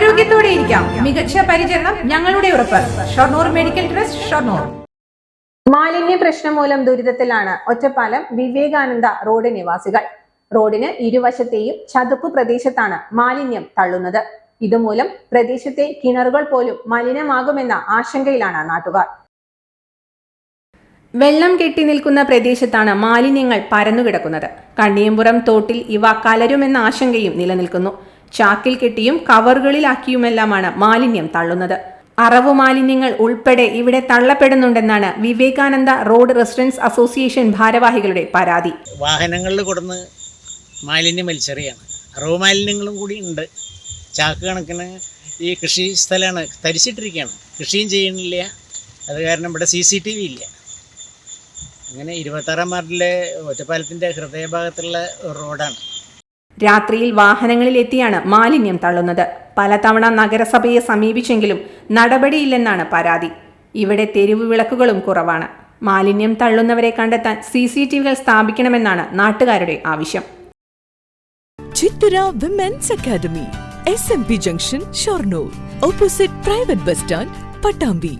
ആരോഗ്യത്തോടെ ഇരിക്കാം. മികച്ച പരിചരണം ഞങ്ങളുടെ ഉറപ്പ്. Shoranur medical trust Shoranur. മാലിന്യ പ്രശ്നം മൂലം ദുരിതത്തിലാണ് ഒറ്റപ്പാലം വിവേകാനന്ദ റോഡ് നിവാസികൾ. റോഡിന് ഇരുവശത്തെയും ചതുപ്പ് പ്രദേശത്താണ് മാലിന്യം തള്ളുന്നത്. ഇതുമൂലം പ്രദേശത്തെ കിണറുകൾ പോലും മലിനമാകുമെന്ന ആശങ്കയിലാണ് നാട്ടുകാർ. വെള്ളം കെട്ടി നിൽക്കുന്ന പ്രദേശത്താണ് മാലിന്യങ്ങൾ പരന്നുകിടക്കുന്നത്. കണ്ണിയമ്പുറം തോട്ടിൽ ഇവ കലരുമെന്ന ആശങ്കയും നിലനിൽക്കുന്നു. ചാക്കിൽ കെട്ടിയും കവറുകളിലാക്കിയുമെല്ലാമാണ് മാലിന്യം തള്ളുന്നത്. അറവ് മാലിന്യങ്ങൾ ഉൾപ്പെടെ ഇവിടെ തള്ളപ്പെടുന്നുണ്ടെന്നാണ് വിവേകാനന്ദ റോഡ് റെസിഡൻസ് അസോസിയേഷൻ ഭാരവാഹികളുടെ പരാതി. വാഹനങ്ങളിൽ കൊടുന്ന് മാലിന്യം വലിച്ചെറിയാണ്. അറവ് മാലിന്യങ്ങളും കൂടി ഉണ്ട്. ചാക്ക് കണക്കിന് ഈ കൃഷി സ്ഥലമാണ് തരിച്ചിട്ടിരിക്കുകയാണ്. കൃഷിയും ചെയ്യണില്ല അത് കാരണം ഇവിടെ സി സി ടി വി ഇല്ല. അങ്ങനെ ഇരുപത്താറാം വാർഡിലെ ഒറ്റപ്പാലത്തിന്റെ ഹൃദയഭാഗത്തുള്ള റോഡാണ്. രാത്രിയിൽ വാഹനങ്ങളിലെത്തിയാണ് മാലിന്യം തള്ളുന്നത്. പലതവണ നഗരസഭയെ സമീപിച്ചെങ്കിലും നടപടിയില്ലെന്നാണ് പരാതി. ഇവിടെ തെരുവ് വിളക്കുകളും കുറവാണ്. മാലിന്യം തള്ളുന്നവരെ കണ്ടെത്താൻ സി സി ടി വികൾ സ്ഥാപിക്കണമെന്നാണ് നാട്ടുകാരുടെ ആവശ്യം. Chithara women's academy S M P junction Shoranur opposite private bus stand Pattambi